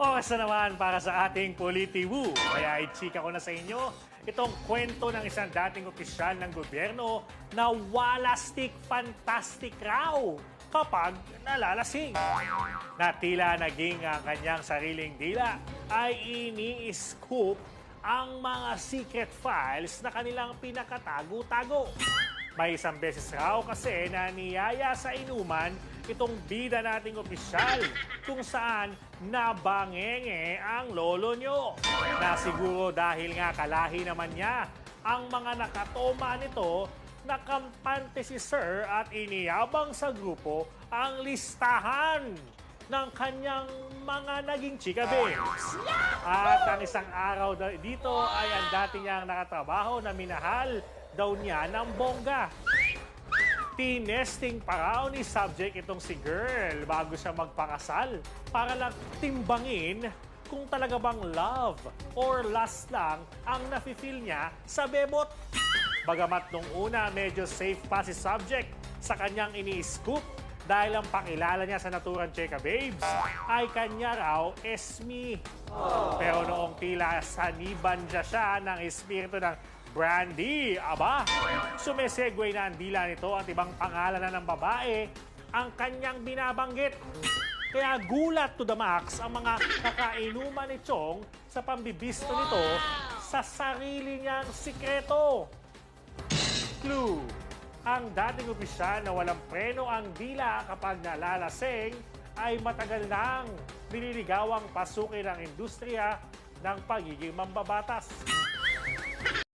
Oras na naman para sa ating Politiwu. Kaya i-chika ko na sa inyo itong kwento ng isang dating opisyal ng gobyerno na walastik fantastic raw kapag nalalasing. Na tila naging ang kanyang sariling dila ay ini-scoop ang mga secret files na kanilang pinakatago-tago. May isang beses raw kasi na niyaya sa inuman itong bida nating opisyal kung saan nabangenge ang lolo nyo. Na siguro dahil nga kalahi naman niya ang mga nakatoma nito nakampante si Sir at iniyabang sa grupo ang listahan ng kanyang mga naging chika babes. At ang isang araw dito ay ang dati niyang nakatrabaho na minahal daw niya ng bongga. Tinesting pa raw ni subject itong si girl bago siya magpakasal para lang timbangin kung talaga bang love or lust lang ang nafe-feel niya sa bebot. Bagamat nung una medyo safe pa si subject sa kanyang ini-scoop dahil ang pakilala niya sa naturang Cheka Babes ay kanya raw Esmi. Pero noong tila saniban siya ng espiritu ng Brandy, aba, sumesegue na ang dila nito at ibang pangalan na ng babae ang kanyang binabanggit. Kaya gulat to the max ang mga kakainuman ni Chong sa pambibisto nito sa sarili niyang sikreto. Clue. Ang dating opisyal na walang preno ang dila kapag nalalasing ay matagal nang nililigawang pasukin ang industriya ng pagiging mambabatas.